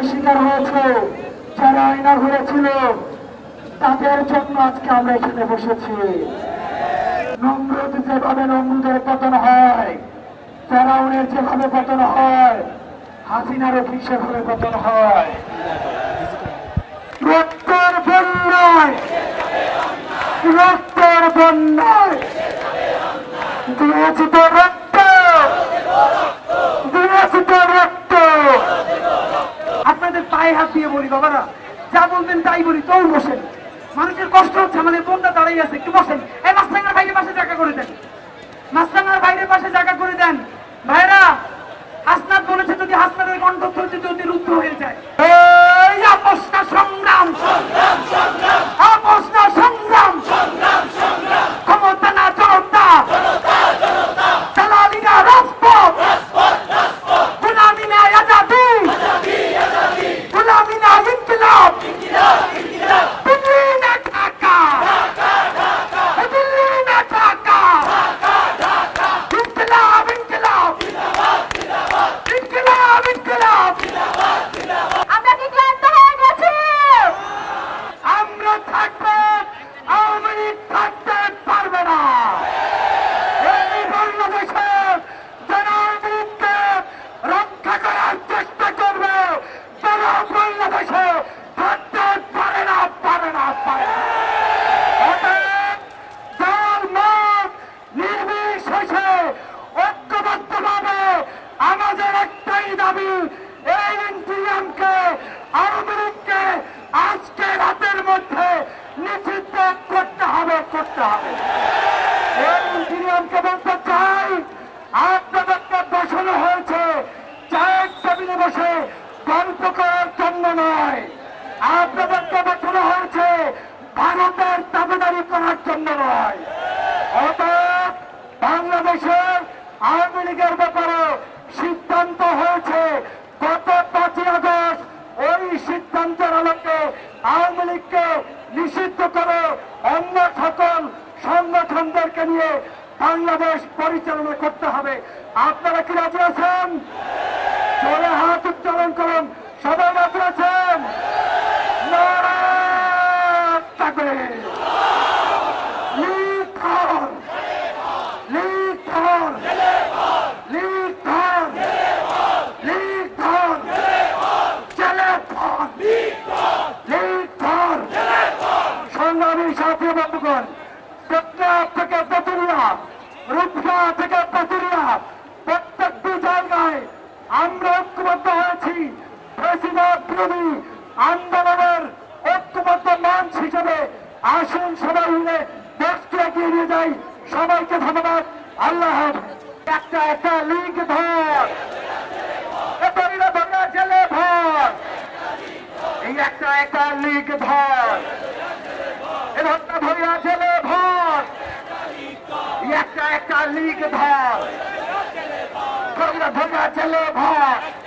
নির্যাতনের শিকার হয়েছে। যারা আয়না ঘুরেছিল তাদের জন্য আজকে আমরা এখানে বসেছি। নমরুদ যেভাবে নমরুদের পতন হয়, ফেরাউনের যেভাবে পতন হয় হাসিনারও ঠিক সেভাবে পতন হয়। রক্তের বন্যায় রক্তের বন্যায় দিয়েছি তো রক্ত পায়ে হাত দিয়ে বলি, বাবারা, যা বলবেন তাই বলি, তোর বসেন। মানুষের কষ্ট হচ্ছে, আমাদের বোনটা দাঁড়িয়ে আছে, একটু বসেন। এই মাছরাঙ্গার বাইরের পাশে জায়গা করে দেন। মাছরাঙ্গার বাইরের পাশে জায়গা করে দেন। ভাইরা হাসনাত বলেছে যদি হাসনাতের কণ্ঠ যদি রুদ্ধ হয়ে যায়। করতে হবে এই ইন্টিরিয়ামকে বলতে চাই আপনাদেরকে হয়েছে। ভারতের দাবিদারি করার জন্য নয়। অতএব বাংলাদেশের আওয়ামী লীগের ব্যাপারে অন্য সকল সংগঠনদেরকে নিয়ে বাংলাদেশ পরিচালনা করতে হবে। আপনারা কি রাজি আছেন? জোরে হাত উত্তোলন করুন। সবাই রাজি আছেন? রূপসা প্রত্যেকটি জায়গায় আমরা ঐক্যবদ্ধ হয়েছি। বিরোধী আন্দোলনের ঐক্যবদ্ধ মঞ্চ হিসেবে আসুন সবাই মিলে দেশকে এগিয়ে নিয়ে যাই। সবাইকে ধন্যবাদ। আল্লাহ একটা একটা লিগ ধর এতদিনে ধরে জেলে ভর এই একটা একটা লিগ ধর এ ধরিয়া জেলে একটা একটা লিগ ধর। ধরিয়া ধরিয়া জেলে ভর